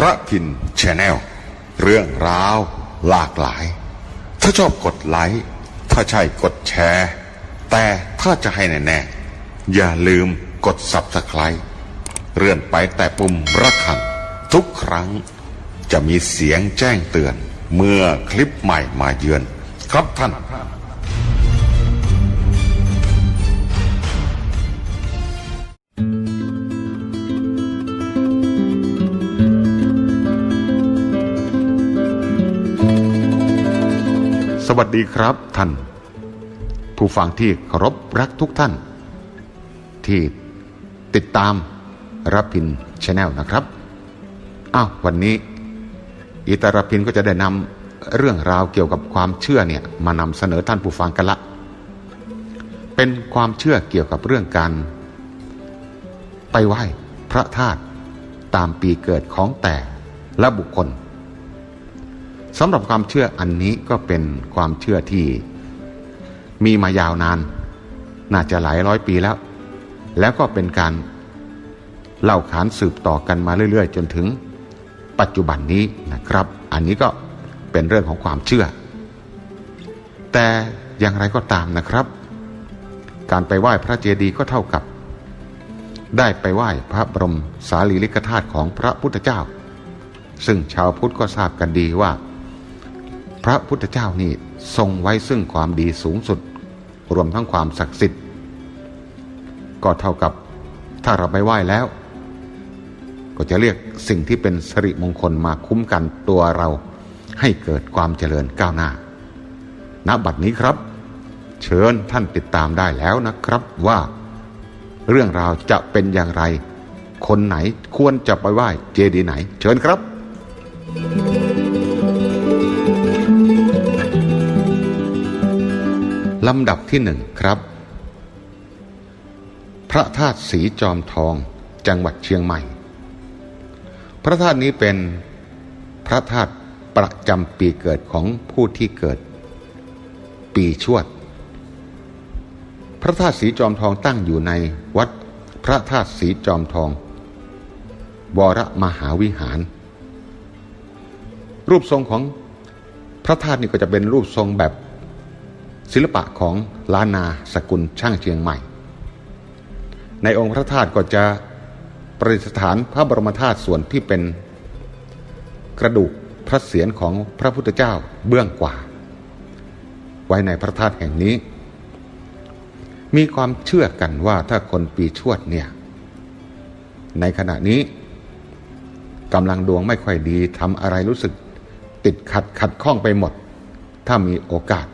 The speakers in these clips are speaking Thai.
ระพินชาแนลเรื่องราวหลากหลาย ถ้าชอบกดไลค์ ถ้าใช่กดแชร์ แต่ถ้าจะให้แน่ๆ อย่าลืมกด Subscribe เลื่อนไปแต่ปุ่มระฆัง ทุกครั้งจะมีเสียงแจ้งเตือน เมื่อคลิปใหม่มาเยือน ครับท่าน วัสดีครับท่าน ผู้ฟังที่เคารพรักทุกท่าน ที่ติดตามรับพินชาแนลนะครับ อ้าววันนี้ อิตารับพินก็จะได้นำเรื่องราวเกี่ยวกับความเชื่อเนี่ยมานำเสนอท่านผู้ฟังกันละ เป็นความเชื่อเกี่ยวกับเรื่องการ ไปไหว้พระธาตุตามปีเกิดของแต่และบุคคล สำหรับความเชื่ออันนี้ก็เป็นความเชื่อที่มีมายาวนาน น่าจะหลายร้อยปีแล้ว แล้วก็เป็นการเล่าขานสืบต่อกันมาเรื่อย ๆ จนถึงปัจจุบันนี้นะครับ อันนี้ก็เป็นเรื่องของความเชื่อ แต่อย่างไรก็ตามนะครับ การไปไหว้พระเจดีย์ก็เท่ากับ ได้ไปไหว้พระบรมสารีริกธาตุของพระพุทธเจ้า ซึ่งชาวพุทธก็ทราบกันดีว่า พระพุทธเจ้านี่ทรงไว้ซึ่งความดีสูงสุด รวมทั้งความศักดิ์สิทธิ์ ก็เท่ากับถ้าเราไปไหว้แล้ว ก็จะเรียกสิ่งที่เป็นสิริมงคลมาคุ้มกันตัวเราให้เกิดความเจริญก้าวหน้า ณ บัดนี้ครับ เชิญท่านติดตามได้แล้วนะครับว่า เรื่องราวจะเป็นอย่างไร คนไหนควรจะไปไหว้เจดีย์ไหน เชิญครับ ลำดับที่หนึ่งครับ พระธาตุสีจอมทอง จังหวัดเชียงใหม่ พระธาตุนี้เป็นพระธาตุประจำปีเกิดของผู้ที่เกิด ปีชวด พระธาตุสีจอมทองตั้งอยู่ในวัดพระธาตุสีจอมทองวรมหาวิหาร รูปทรงของพระธาตุนี่ก็จะเป็นรูปทรงแบบ ศิลปะของล้านนาสกุลช่างเชียงใหม่ ในองค์พระธาตุก็จะประดิษฐานพระบรมธาตุส่วนที่เป็นกระดูกพระเศียรของพระพุทธเจ้าเบื้องกว่า ไว้ในพระธาตุแห่งนี้ มีความเชื่อกันว่าถ้าคนปีชวดเนี่ย ในขณะนี้กำลังดวงไม่ค่อยดีทำอะไรรู้สึกติดขัดขัดข้องไปหมด ถ้ามีโอกาส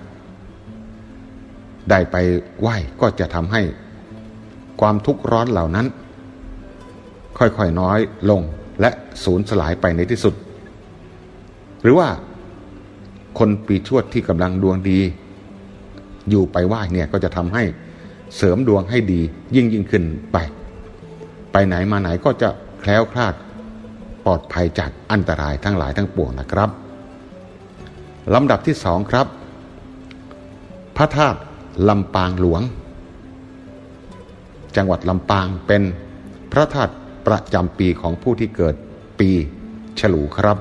ได้ไปไหว้ก็จะทำให้ความทุกข์ร้อนเหล่านั้น ค่อยๆน้อยลงและสูญสลายไปในที่สุด หรือว่าคนปีชวดที่กำลังดวงดี อยู่ไปไหว้เนี่ยก็จะทำให้เสริมดวงให้ดียิ่งยิ่งขึ้นไป ไปไหนมาไหนก็จะแคล้วคลาดปลอดภัยจากอันตรายทั้งหลายทั้งปวงนะครับลำดับที่สองครับ พระธาตุ ลำปางหลวง จังหวัดลำปางเป็นพระธาตุประจำปีของผู้ที่เกิดปีฉลูครับ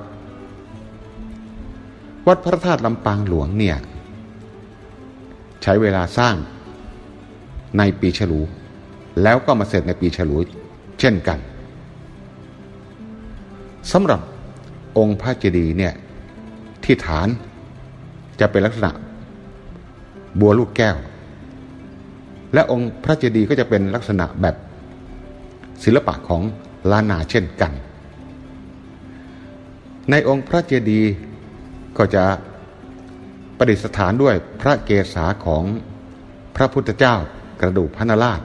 วัดพระธาตุลำปางหลวงเนี่ยใช้เวลาสร้างในปีฉลู แล้วก็มาเสร็จในปีฉลูเช่นกันสำหรับองค์พระเจดีย์เนี่ยที่ฐานจะเป็นลักษณะ บัวลูกแก้ว และองค์พระเจดีย์ก็จะเป็นลักษณะแบบศิลปะของล้านนาเช่นกัน ในองค์พระเจดีย์ก็จะประดิษฐานด้วยพระเกศาของพระพุทธเจ้ากระดูกพระนราช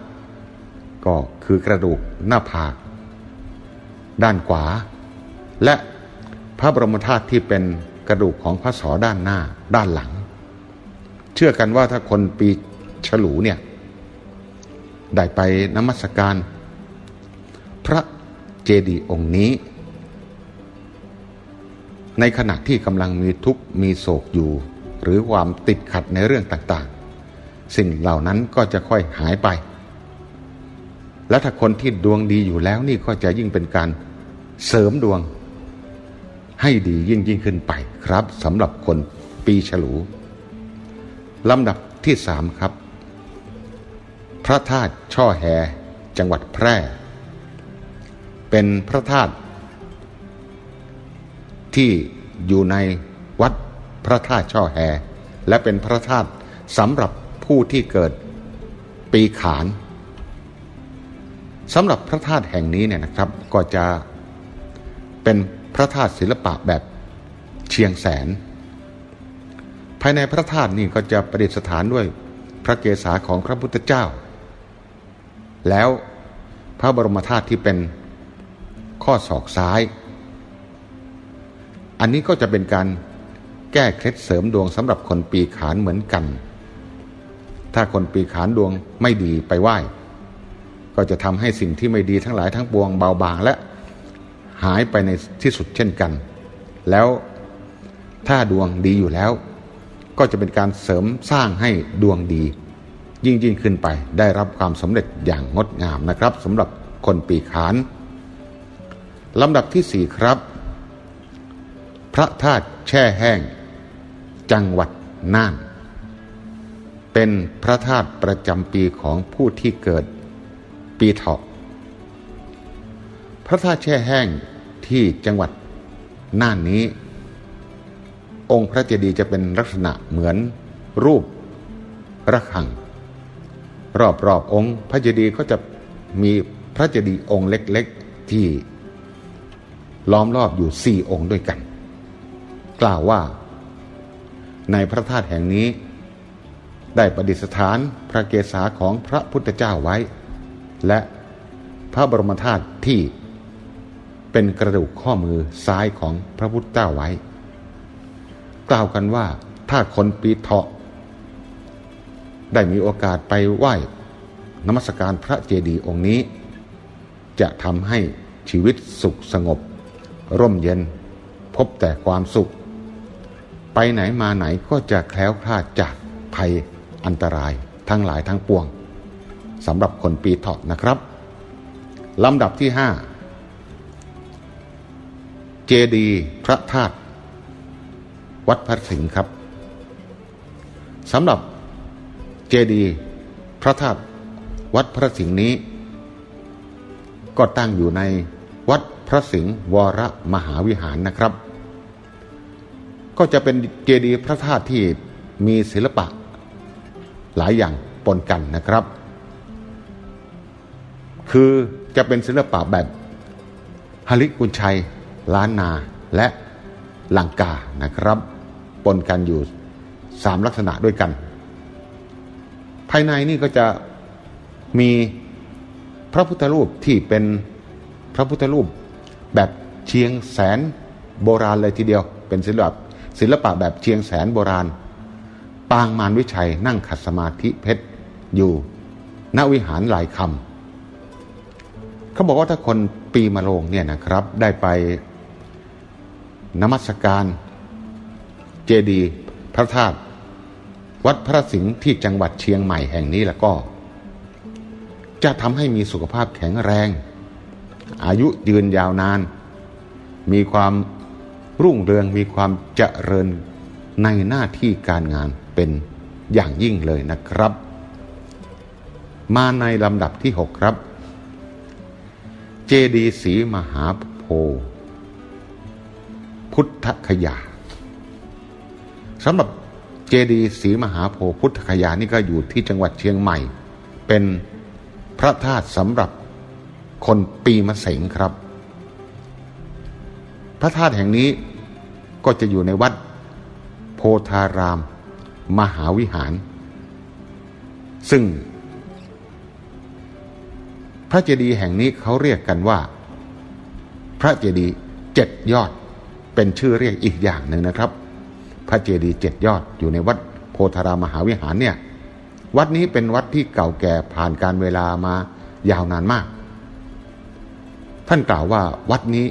ก็คือกระดูกหน้าผาก ด้านขวา และพระบรมธาตุที่เป็นกระดูกของพระศอด้านหน้าด้านหลัง ชื่อกันว่าถ้าคนปีฉลูเนี่ย ได้ไปนมัสการ พระเจดีย์องค์นี้ ในขณะที่กำลังมีทุกข์มีโศกอยู่ หรือความติดขัดในเรื่องต่างๆ สิ่งเหล่านั้นก็จะค่อยหายไป และถ้าคนที่ดวงดีอยู่แล้วนี่ก็จะยิ่งเป็นการเสริมดวงให้ดียิ่งยิ่งขึ้นไปครับสำหรับคนปีฉลู ลำดับที่สามครับ พระธาตุช่อแฮจังหวัดแพร่ เป็นพระธาตุที่อยู่ในวัดพระธาตุช่อแฮและเป็นพระธาตุสำหรับผู้ที่เกิดปีขานสำหรับพระธาตุแห่งนี้เนี่ยนะครับ ก็จะเป็นพระธาตุศิลปะแบบเชียงแสน ภายในพระธาตุนี่ก็จะประดิษฐานด้วยพระเกศาของพระพุทธเจ้า แล้วพระบรมธาตุที่เป็นข้อศอกซ้าย อันนี้ก็จะเป็นการแก้เคล็ดเสริมดวงสำหรับคนปีขานเหมือนกัน ถ้าคนปีขานดวงไม่ดีไปไหว้ ก็จะทำให้สิ่งที่ไม่ดีทั้งหลายทั้งปวงเบาบางและหายไปในที่สุดเช่นกัน แล้วถ้าดวงดีอยู่แล้ว ก็จะเป็นการเสริมสร้างให้ดวงดี ยิ่งยิ่งขึ้นไปได้รับความสำเร็จอย่างงดงามนะครับสำหรับคนปีขานลำดับที่สี่ครับ พระธาตุแช่แห้ง จังหวัดน่าน เป็นพระธาตุประจำปีของผู้ที่เกิดปีเถาะพระธาตุแช่แห้งที่จังหวัดน่านนี้ องค์พระเจดีย์จะเป็นลักษณะเหมือนรูประฆัง รอบๆอองค์พระเจดีย์ก็จะมีพระเจดีย์องค์เล็กๆ ที่ล้อมรอบอยู่สี่องค์ด้วยกัน กล่าวว่า ในพระธาตุแห่งนี้ ได้ประดิษฐานพระเกศาของพระพุทธเจ้าไว้ และพระบรมธาตุที่เป็นกระดูกข้อมือซ้ายของพระพุทธเจ้าไว้ กล่าวกันว่า ถ้าคนปีเถาะ ได้มีโอกาสไปไหว้นมัสการพระเจดีย์องค์นี้ จะทำให้ชีวิตสุขสงบ ร่มเย็น พบแต่ความสุข ไปไหนมาไหนก็จะแคล้วคลาดจากภัยอันตรายทั้งหลายทั้งปวงสำหรับคนปีเถาะนะครับลำดับที่ห้าเจดีย์พระธาตุ วัดพระสิงห์ครับสำหรับเจดีย์พระธาตุวัดพระสิงห์นี้ ก็ตั้งอยู่ในวัดพระสิงห์วรมหาวิหารนะครับ ก็จะเป็นเจดีย์พระธาตุที่มีศิลปะ หลายอย่างปนกันนะครับ คือจะเป็นศิลปะแบบฮลิกุลชัย ล้านนาและ ลังกานะครับ ปนกันอยู่สามลักษณะด้วยกัน ภายในนี่ก็จะมีพระพุทธรูปที่เป็นพระพุทธรูปแบบเชียงแสนโบราณเลยทีเดียว เป็นศิลปะศิลปะแบบเชียงแสนโบราณ ปางมารวิชัยนั่งขัดสมาธิเพชรอยู่ณวิหารหลายคำเขาบอกว่าถ้าคนปีมะโรงเนี่ยนะครับ ได้ไป นมัสการ เจดีย์พระธาตุวัดพระสิงห์ที่จังหวัดเชียงใหม่แห่งนี้แล้วก็ จะทำให้มีสุขภาพแข็งแรง อายุยืนยาวนาน มีความรุ่งเรืองมีความเจริญในหน้าที่การงานเป็นอย่างยิ่งเลยนะครับ มาในลำดับที่ 6 ครับ เจดีย์ศรีมหาโพธิ์ พุทธคยาสำหรับเจดีย์ศรีมหาโพธิ์พุทธคยานี่ก็อยู่ที่จังหวัดเชียงใหม่ เป็นพระธาตุสำหรับคนปีมะเสงครับ พระธาตุแห่งนี้ก็จะอยู่ในวัดโพธาราม มหาวิหาร ซึ่ง พระเจดีย์แห่งนี้เขาเรียกกันว่า พระเจดีย์เจ็ดยอด เป็นชื่อเรียกอีกอย่างหนึ่งนะครับ พระเจดีย์เจ็ดยอดอยู่ในวัดโพธารามหาวิหารเนี่ยวัดนี้เป็นวัดที่เก่าแก่ผ่านการเวลามายาวนานมาก ท่านกล่าวว่าวัดนี้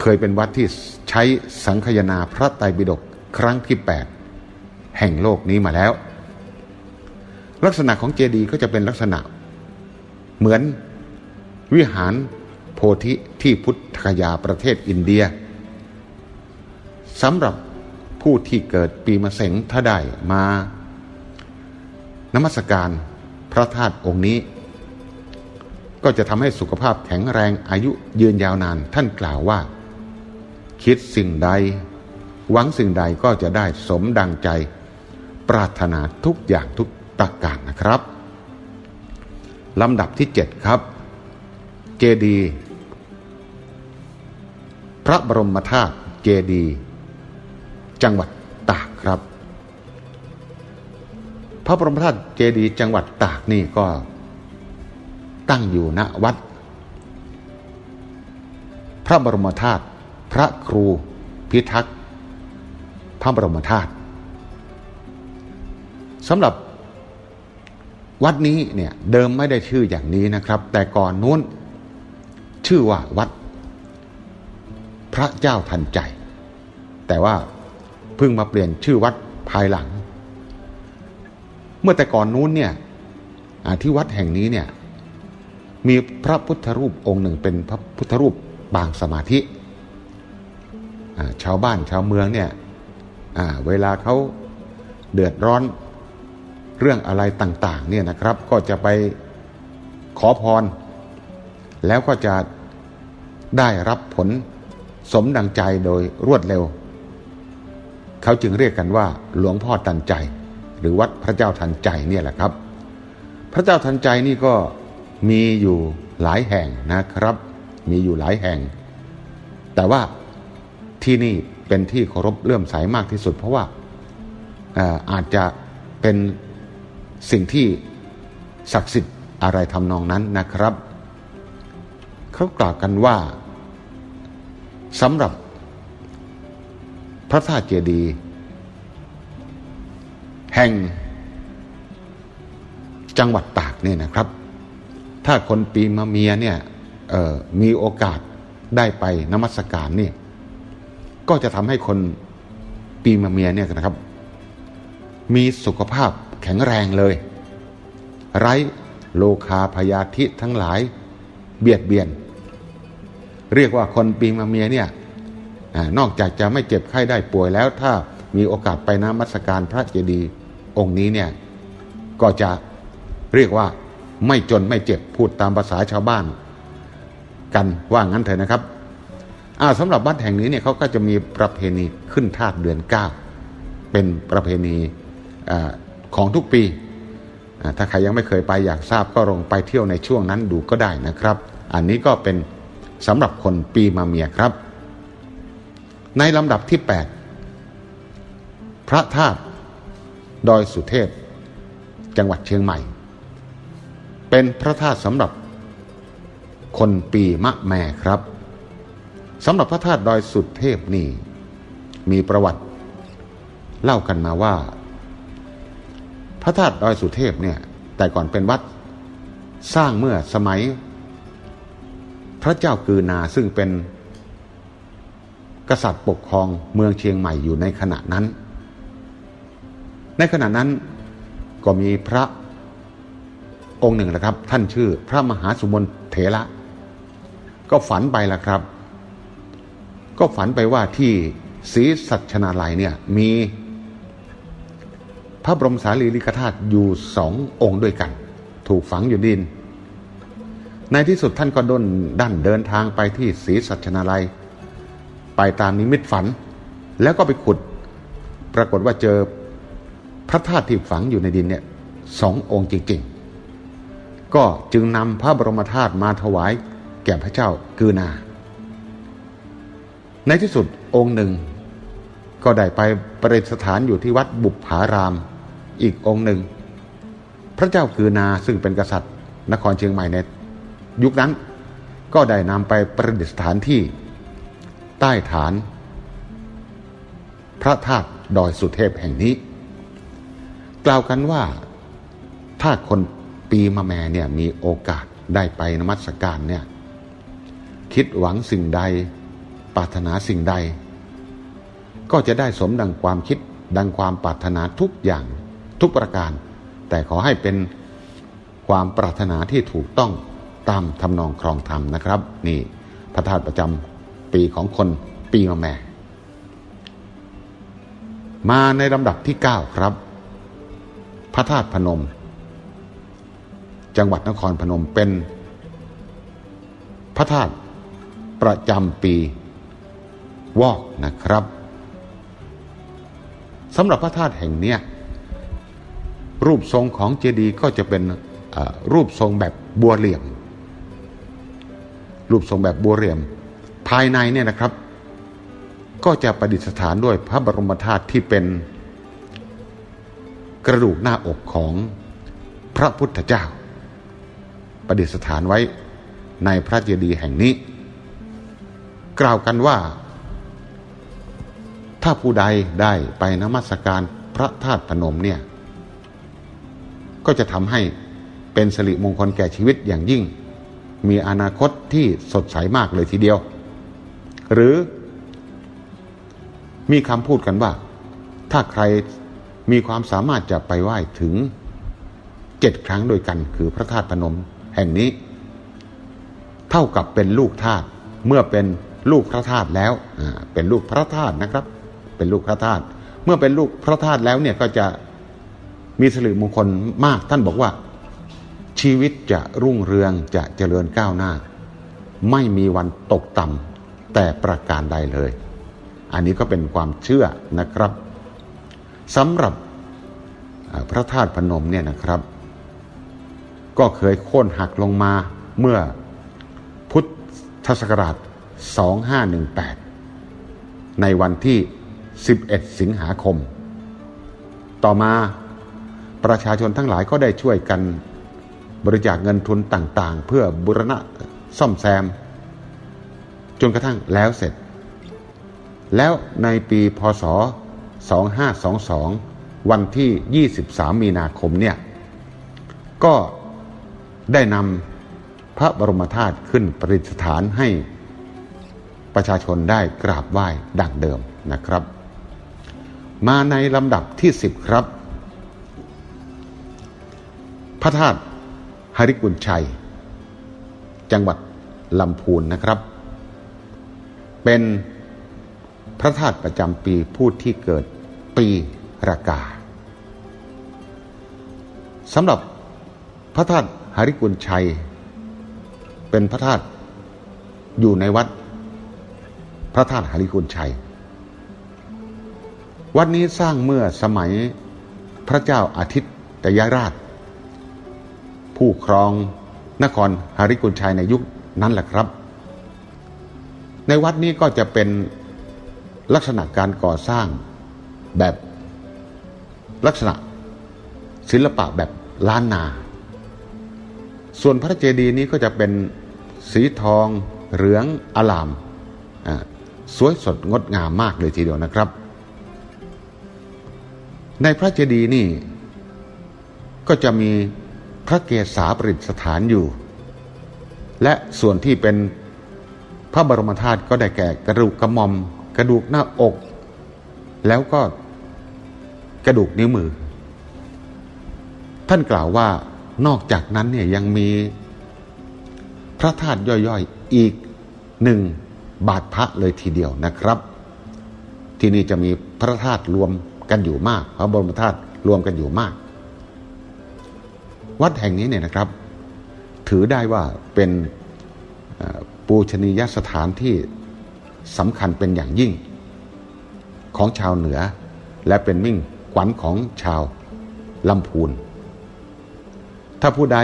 เคยเป็นวัดที่ใช้สังคยนาพระไตรปิฎกครั้งที่ 8 แห่งโลกนี้มาแล้ว ลักษณะของเจดีย์ก็จะเป็นลักษณะ เหมือนวิหารโพธิที่พุทธคยาประเทศอินเดีย สำหรับผู้ที่เกิดปีมะเสงถ้าได้มานมัสการพระธาตุองค์นี้ ก็จะทำให้สุขภาพแข็งแรงอายุยืนยาวนาน ท่านกล่าวว่า คิดสิ่งใด หวังสิ่งใดก็จะได้สมดังใจ ปรารถนาทุกอย่างทุกประการนะครับลำดับที่ 7 ครับ เจดี พระบรมธาตุเจดีย์ จังหวัดตากครับ พระบรมธาตุเจดีย์จังหวัดตากนี่ก็ตั้งอยู่ณวัด พระบรมธาตุพระครูพิทักษ์พระบรมธาตุสำหรับวัดนี้เนี่ยเดิมไม่ได้ชื่ออย่างนี้นะครับ แต่ก่อนนู้นชื่อว่าวัด พระเจ้าทันใจ แต่ว่า เพิ่งมาเปลี่ยนชื่อวัดภายหลัง เมื่อแต่ก่อนนู้นเนี่ยที่วัดแห่งนี้เนี่ยมีพระพุทธรูปองค์หนึ่งเป็นพระพุทธรูปบางสมาธิชาวบ้านชาวเมืองเนี่ยเวลาเขาเดือดร้อนเรื่องอะไรต่าง ๆ เนี่ยนะครับ ก็จะไปขอพร แล้วก็จะได้รับผลสมดังใจโดยรวดเร็ว เขาจึงเรียกกันว่า หลวงพ่อทันใจ หรือวัดพระเจ้าทันใจเนี่ยแหละครับ พระเจ้าทันใจนี่ก็มีอยู่หลายแห่งนะครับ มีอยู่หลายแห่ง แต่ว่าที่นี่เป็นที่เคารพเลื่อมใสามากที่สุด เพราะว่าอาจจะเป็นสิ่งที่ศักดิ์สิทธิ์อะไรทำนองนั้นนะครับ เขากล่าวกันว่าสำหรับ ระธาตุเจดีย์แห่งจังหวัดตากเนี่ยนะครับ ถ้าคนปีมะเมียเนี่ยมีโอกาสได้ไปนมัสการเนี่ยก็จะทำให้คนปีมะเมียเนี่ยนะครับ มีสุขภาพแข็งแรงเลย ไร้โลคาพยาธิทั้งหลายเบียดเบียน เรียกว่าคนปีมาเมียเนี่ย นอกจากจะไม่เจ็บไข้ได้ป่วยแล้วถ้ามีโอกาสไปน้ำมัสการพระเจดีย์องค์นี้เนี่ยก็จะเรียกว่าไม่จนไม่เจ็บพูดตามภาษาชาวบ้าน กันว่างั้นเถอะนะครับสำหรับวัดแห่งนี้เนี่ยเขาก็จะมีประเพณีขึ้นธาตุเดือนเก้าเป็นประเพณีของทุกปี ถ้าใครยังไม่เคยไปอยากทราบก็ลงไปเที่ยวในช่วงนั้นดูก็ได้นะครับ อันนี้ก็เป็นสำหรับคนปีมาเมียครับ ในลำดับที่ 8 พระธาตุดอยสุเทพ จังหวัดเชียงใหม่ เป็นพระธาตุสำหรับคนปีมะแม่ครับสำหรับพระธาตุดอยสุเทพนี่ มีประวัติ เล่ากันมาว่า พระธาตุดอยสุเทพเนี่ย แต่ก่อนเป็นวัดสร้างเมื่อสมัย พระเจ้ากือนาซึ่งเป็น กษัตริย์ปกครองเมืองเชียงใหม่อยู่ในขณะนั้น ในขณะนั้นก็มีพระองค์หนึ่งแหละครับ ท่านชื่อพระมหาสุมนเถระก็ฝันไปละครับ ก็ฝันไปว่าที่ศรีสัชนาลัยเนี่ยมีพระบรมสารีริกธาตุอยู่สององค์ด้วยกัน ถูกฝังอยู่ดิน ในที่สุดท่านก็ด้นดันเดินทางไปที่ศรีสัชนาลัย ไปตามนิมิตฝัน แล้วก็ไปขุด ปรากฏว่าเจอพระธาตุที่ฝังอยู่ในดินเนี่ยสององค์จริงๆ ก็จึงนำพระบรมธาตุมาถวายแก่พระเจ้ากือนา ในที่สุดองค์หนึ่ง ก็ได้ไปประดิษฐานอยู่ที่วัดบุพาราม อีกองค์หนึ่ง พระเจ้าคือนาซึ่งเป็นกษัตริย์ นครเชียงใหม่ในยุคนั้น ก็ได้นำไปประดิษฐานที่ ใต้ฐาน พระธาตุดอยสุเทพแห่งนี้ กล่าวกันว่าถ้าคนปีมะแม่เนี่ยมีโอกาสได้ไปนมัสการเนี่ยคิดหวังสิ่งใดปรารถนาสิ่งใด ก็จะได้สมดังความคิดดังความปรารถนาทุกอย่างทุกประการ แต่ขอให้เป็นความปรารถนาที่ถูกต้องตามทำนองครองธรรมนะครับ นี่พระธาตุประจำ ปีของคนปีมะแม่ มาในลำดับที่ 9 ครับ พระธาตุพนม จังหวัดนครพนมเป็น พระธาตุประจำปีวอกนะครับสำหรับพระธาตุแห่งเนี้ยรูปทรงของเจดีย์ก็จะเป็นรูปทรงแบบบัวเหลี่ยม รูปทรงแบบบัวเหลี่ยม ภายในเนี่ยนะครับ ก็จะประดิษฐานด้วยพระบรมธาตุที่เป็นกระดูกหน้าอกของพระพุทธเจ้า ประดิษฐานไว้ในพระเจดีย์แห่งนี้ กล่าวกันว่า ถ้าผู้ใดได้ไปนมัสการพระธาตุพนมเนี่ย ก็จะทำให้เป็นสิริมงคลแก่ชีวิตอย่างยิ่ง มีอนาคตที่สดใสมากเลยทีเดียว หรือมีคำพูดกันว่า ถ้าใครมีความสามารถจะไปไหว้ถึงเจ็ดครั้งโดยกันคือพระธาตุพนมแห่งนี้ เท่ากับเป็นลูกธาตุเมื่อเป็นลูกพระธาตุแล้วเป็นลูกพระธาตุนะครับ เป็นลูกพระธาตุเมื่อเป็นลูกพระธาตุแล้วเนี่ยก็จะมีสิริมงคลมาก ท่านบอกว่า ชีวิตจะรุ่งเรืองจะเจริญก้าวหน้า ไม่มีวันตกต่ำ แต่ประการใดเลย อันนี้ก็เป็นความเชื่อนะครับสำหรับพระธาตุพนมเนี่ยนะครับ ก็เคยโค่นหักลงมาเมื่อพุทธศักราช 2518 ในวันที่ 11 สิงหาคม ต่อมาประชาชนทั้งหลายก็ได้ช่วยกันบริจาคเงินทุนต่างๆ เพื่อบุรณะซ่อมแซม จนกระทั่งแล้วเสร็จ แล้วในปีพศ 2522 วันที่ 23 มีนาคมเนี่ย ก็ได้นำพระบรมธาตุขึ้นประดิษฐานให้ประชาชนได้กราบไหว้ดังเดิมนะครับ มาในลำดับที่ 10 ครับ พระธาตุหริกุลชัย จังหวัดลำพูนนะครับ เป็นพระธาตุประจำปีผู้ที่เกิดปีรากาสำหรับพระธาตุหริกุลชัย เป็นพระธาตุอยู่ในวัด พระธาตุหริกุลชัย วัดนี้สร้างเมื่อสมัยพระเจ้าอาทิตยราช ผู้ครองนครหาริกุลชัยในยุคนั้นแหละครับ ในวัดนี้ก็จะเป็นลักษณะการก่อสร้างแบบลักษณะศิลปะแบบล้านนา ส่วนพระเจดีย์นี้ก็จะเป็นสีทองเหลืองอลามสวยสดงดงามมากเลยทีเดียวนะครับ ในพระเจดีย์นี่ ก็จะมีพระเกศาปริษฐานอยู่ และส่วนที่เป็น พระบรมธาตุก็ได้แก่กระดูกกระหม่อม กระดูกหน้าอก แล้วก็กระดูกนิ้วมือ ท่านกล่าวว่านอกจากนั้นเนี่ยยังมีพระธาตุย่อยๆอีกหนึ่งบาทพระเลยทีเดียวนะครับ ที่นี่จะมีพระธาตุรวมกันอยู่มาก พระบรมธาตุรวมกันอยู่มาก วัดแห่งนี้เนี่ยนะครับ ถือได้ว่าเป็น ปูชนียสถานที่สำคัญเป็นอย่างยิ่ง ของชาวเหนือ และเป็นมิ่งขวัญของชาวลำพูน ถ้าผู้ใด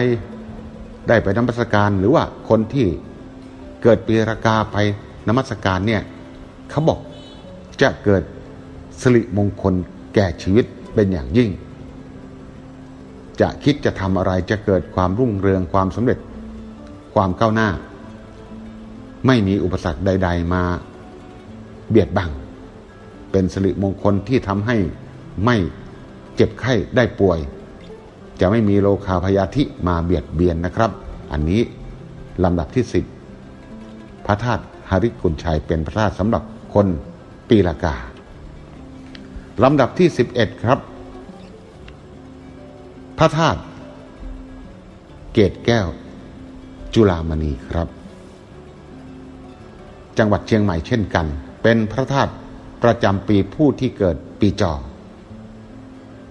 ได้ไปนมัสการหรือว่าคนที่เกิดปีรากาไปนมัสการเนี่ยเขาบอกจะเกิดสิริมงคลแก่ชีวิตเป็นอย่างยิ่ง จะคิดจะทำอะไรจะเกิดความรุ่งเรืองความสำเร็จความก้าวหน้า ไม่มีอุปสรรคใด ๆ มาเบียดบัง เป็นสิริมงคลที่ทำให้ไม่เจ็บไข้ได้ป่วย จะไม่มีโลคาพยาธิมาเบียดเบียนนะครับ อันนี้ลำดับที่สิบพระธาตุหาริกุลชัยเป็นพระธาตุสำหรับคนปีละกาลำดับที่สิบเอ็ดครับ พระธาตุเกตแก้ว จุลามณีครับ จังหวัดเชียงใหม่เช่นกัน เป็นพระธาตุประจำปีผู้ที่เกิดปีจอ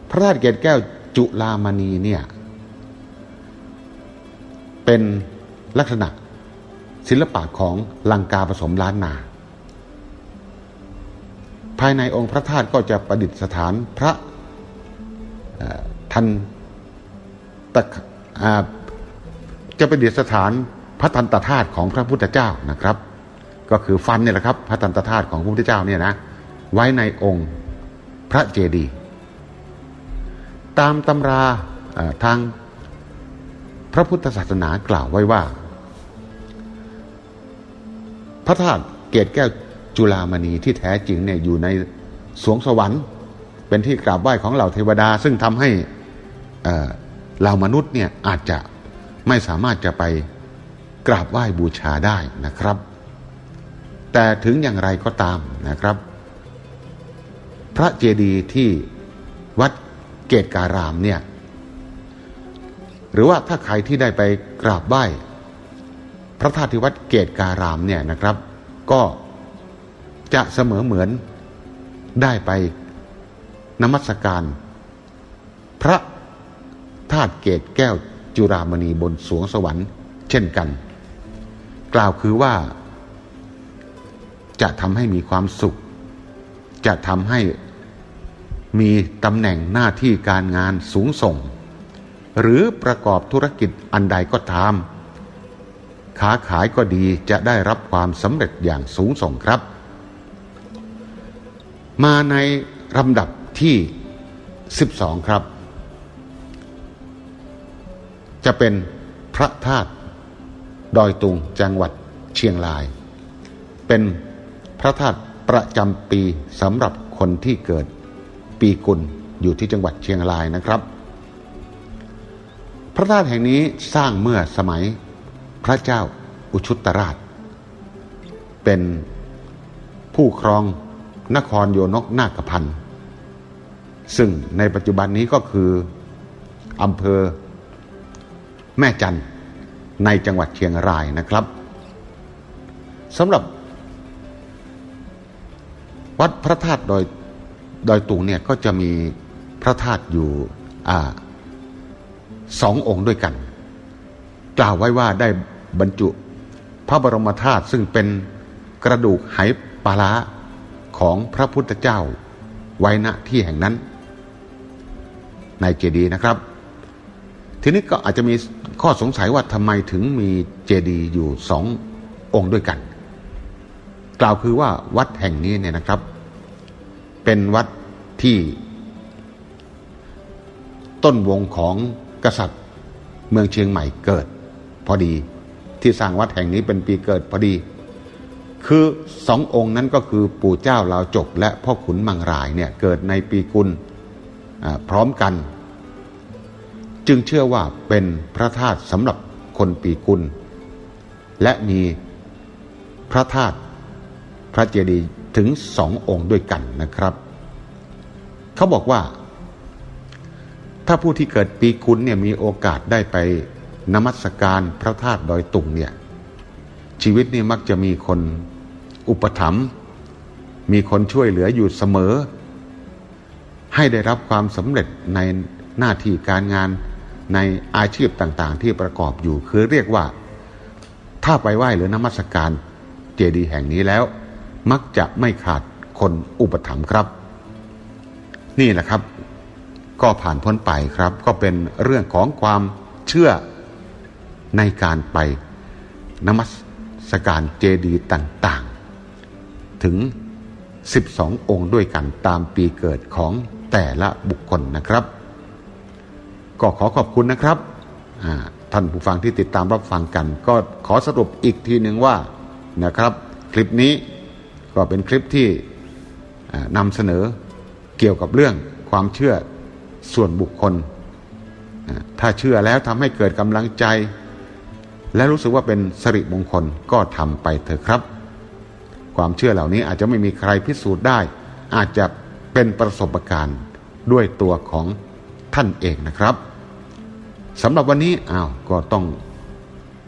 พระธาตุเกศแก้วจุลามณีเนี่ยเป็นลักษณะศิลปะของลังกาผสมล้านนา ภายในองค์พระธาตุก็จะประดิษฐานพระทันตะจะประดิษฐานพระทันตธาตุของพระพุทธเจ้านะครับ ก็คือฟันเนี่ยแหละครับ พระทันตธาตุของพระพุทธเจ้าเนี่ยนะ ไว้ในองค์พระเจดีย์ตามตำราทางพระพุทธศาสนากล่าวไว้ว่า พระธาตุเกศแก้วจุลามณีที่แท้จริงเนี่ยอยู่ในสวงสวรรค์ เป็นที่กราบไหว้ของเหล่าเทวดา ซึ่งทำให้เอ่อเหล่ามนุษย์เนี่ยอาจจะไม่สามารถจะไปกราบไหว้บูชาได้นะครับ แต่ถึงอย่างไรก็ตามนะครับ พระเจดีย์ที่วัดเกตการามเนี่ยหรือว่าถ้าใครที่ได้ไปกราบไหว้พระธาตุที่วัดเกตการามเนี่ยนะครับ ก็จะเสมอเหมือนได้ไปนมัสการ พระธาตุเกตแก้วจุรามณีบนสวงสวรรค์ เช่นกัน กล่าวคือว่า จะทำให้มีความสุข จะทำให้มีตำแหน่งหน้าที่การงานสูงส่ง หรือประกอบธุรกิจอันใดก็ตามค้าขายก็ดีจะได้รับความสำเร็จอย่างสูงส่งครับ มาในลำดับที่ 12 ครับ จะเป็นพระธาตุดอยตุงจังหวัดเชียงราย เป็น พระธาตุประจำปีสำหรับคนที่เกิดปีกุลอยู่ที่จังหวัดเชียงรายนะครับ พระธาตุแห่งนี้สร้างเมื่อสมัยพระเจ้าอุชุตราช เป็นผู้ครองนครโยนกนาคพันธ์ซึ่งในปัจจุบันนี้ก็คืออำเภอแม่จันในจังหวัดเชียงรายนะครับสำหรับ วัดพระธาตุดอยดอยตุงเนี่ยก็จะมีพระธาตุอยู่อสององค์ด้วยกัน กล่าวไว้ว่าได้บรรจุพระบรมธาตุซึ่งเป็นกระดูกไหปลาร้าของพระพุทธเจ้าไว้ณที่แห่งนั้น ในเจดีย์นะครับ ทีนี้ก็อาจจะมีข้อสงสัยว่าทำไมถึงมีเจดีย์อยู่สององค์ด้วยกัน กล่าวคือว่าวัดแห่งนี้เนี่ยนะครับ เป็นวัดที่ ต้นวงของกษัตริย์เมืองเชียงใหม่เกิด พอดีที่สร้างวัดแห่งนี้เป็นปีเกิดพอดี คือสององค์นั้นก็คือปู่เจ้าลาวจก และพ่อขุนมังรายเนี่ยเกิดในปีกุลพร้อมกัน จึงเชื่อว่าเป็นพระธาตุสำหรับคนปีกุล และมีพระธาตุ ระเจดีย์ถึงสององค์ด้วยกันนะครับ เขาบอกว่า ถ้าผู้ที่เกิดปีกุลเนี่ยมีโอกาสได้ไปนมัสการพระธาตุดอยตุงเนี่ยชีวิตนี่มักจะมีคนอุปถัมภ์มีคนช่วยเหลืออยู่เสมอ ให้ได้รับความสำเร็จในหน้าที่การงานในอาชีพต่างๆ ที่ประกอบอยู่คือเรียกว่า ถ้าไปไหว้หรือนมัสการเจดีย์แห่งนี้แล้ว มักจะไม่ขาดคนอุปถัมภ์ครับ นี่แหละครับ ก็ผ่านพ้นไปครับ ก็เป็นเรื่องของความเชื่อในการไปนมัสการเจดีย์ต่างๆ ถึง 12 องค์ด้วยกันตามปีเกิดของแต่ละบุคคลนะครับ ก็ขอขอบคุณนะครับท่านผู้ฟังที่ติดตามรับฟังกัน ก็ขอสรุปอีกทีหนึ่งว่านะครับ คลิปนี้ ก็เป็นคลิปที่นำเสนอเกี่ยวกับเรื่องความเชื่อส่วนบุคคล ถ้าเชื่อแล้วทำให้เกิดกำลังใจ และรู้สึกว่าเป็นสริมงคลก็ทำไปเถอะครับ ความเชื่อเหล่านี้อาจจะไม่มีใครพิสูจน์ได้ อาจจะเป็นประสบการณ์ด้วยตัวของท่านเองนะครับสำหรับวันนี้อ้าวก็ต้อง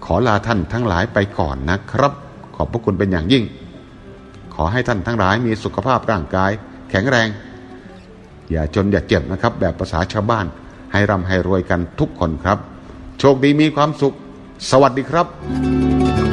ขอลาท่านทั้งหลายไปก่อนนะครับ ขอบพระคุณเป็นอย่างยิ่ง อให้ท่านทั้งหลายมีสุขภาพร่างกาย แข็งแรง อย่าจนอย่าเจ็บนะครับ แบบภาษาชาวบ้าน ให้ร่ำให้รวยกันทุกคนครับ โชคดีมีความสุข สวัสดีครับ